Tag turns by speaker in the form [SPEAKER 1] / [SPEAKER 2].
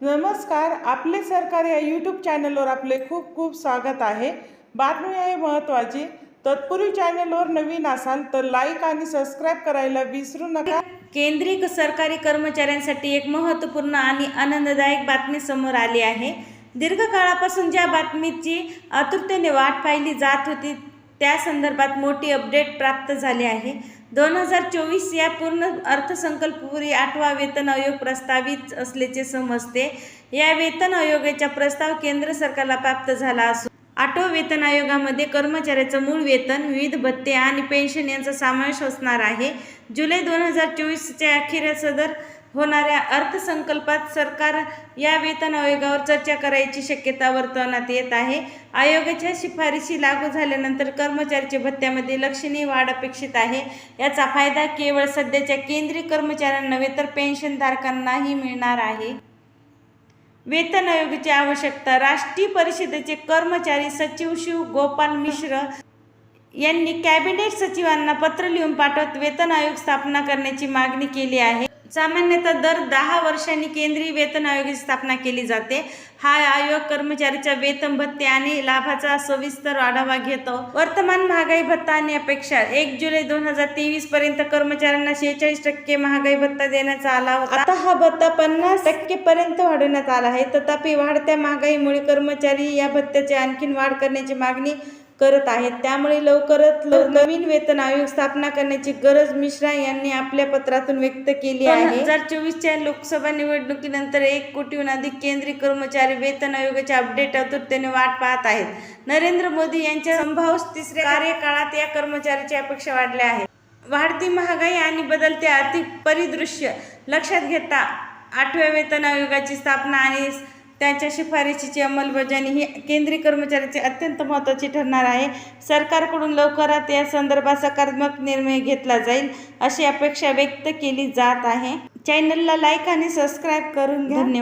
[SPEAKER 1] नमस्कार आपले सरकार या यूट्यूब चॅनलवर आपले खूप खूप स्वागत आहे. बातमी आहे महत्त्वाची तत्पूर्वी चॅनलवर नवीन असाल तर लाईक आणि सबस्क्राईब करायला विसरू नका.
[SPEAKER 2] केंद्रीय सरकारी कर्मचाऱ्यांसाठी एक महत्त्वपूर्ण आणि आनंददायक बातमी समोर आली आहे. दीर्घकाळापासून ज्या बातमीची आतुरतेने वाट पाहिली जात होती त्या संदर्भात मोठी अपडेट प्राप्त झाली आहे. दोन हजार चोवीस या पूर्ण अर्थसंकल्पपूर्वी आठवा वेतन आयोग प्रस्तावित असल्याचे समजते. या वेतन आयोगाचा प्रस्ताव केंद्र सरकारला प्राप्त झाला असून आठव वेतन आयोगामध्ये कर्मचाऱ्याचं मूळ वेतन विविध भत्ते आणि पेन्शन यांचा समावेश असणार आहे. जुलै दोन हजार चोवीसच्या अखेर सदर होणाऱ्या अर्थसंकल्पात सरकार या वेतन आयोगावर चर्चा करायची शक्यता वर्तवण्यात येत आहे. आयोगाच्या शिफारशी लागू झाल्यानंतर कर्मचाऱ्याच्या भत्त्यामध्ये लक्षणीय वाढ अपेक्षित आहे. याचा फायदा केवळ सध्याच्या केंद्रीय कर्मचाऱ्यांना नव्हे तर पेन्शनधारकांनाही मिळणार आहे. वेतन आयोगाची आवश्यकता राष्ट्रीय परिषदेचे कर्मचारी सचिव शिव गोपाल मिश्र यांनी कॅबिनेट सचिवांना पत्र लिहून पाठवत वेतन आयोग स्थापना करण्याची मागणी केली आहे. सामान्यतः दर दहा वर्षांनी केंद्रीय वेतन आयोगाची स्थापना केली जाते. हा आयोग कर्मचाऱ्याच्या वेतन भत्ते आणि लाभाचा सविस्तर आढावा घेतो. वर्तमान महागाई भत्ता आणि अपेक्षा. एक जुलै दोन हजार तेवीस पर्यंत कर्मचाऱ्यांना शेहेचाळीस टक्के महागाई भत्ता देण्याचा आला होता. आता हा भत्ता पन्नास टक्के पर्यंत वाढवण्यात आला आहे. तथापि वाढत्या महागाईमुळे कर्मचारी या भत्त्याची आणखीन वाढ करण्याची मागणी करत आहेत. त्यामुळे लवकरात लवकर नवीन वेतन आयोग स्थापना करण्याची गरज मिश्रा यांनी आपल्या पत्रातून व्यक्त केली आहे. दोन हजार चोवीसच्या लोकसभा निवडणुकीनंतर एक कोटीहून अधिक केंद्रीय कर्मचारी वेतन आयोगाच्या अपडेट आतुरतेने वाट पाहत आहेत. नरेंद्र मोदी यांच्या संभाव्य तिसऱ्या कार्यकाळात या कर्मचाऱ्याची अपेक्षा वाढल्या आहेत. वाढती महागाई आणि बदलते आर्थिक परिदृश्य लक्षात घेता आठव्या वेतन आयोगाची स्थापना आणि त्यांच्या शिफारशीची अंमलबजावणी ही केंद्रीय कर्मचाऱ्यांची अत्यंत महत्त्वाची ठरणार आहे. सरकारकडून लवकरात या संदर्भात सकारात्मक निर्णय घेतला जाईल अशी अपेक्षा व्यक्त केली जात आहे. चॅनलला लाईक आणि सबस्क्राईब करून धन्यवाद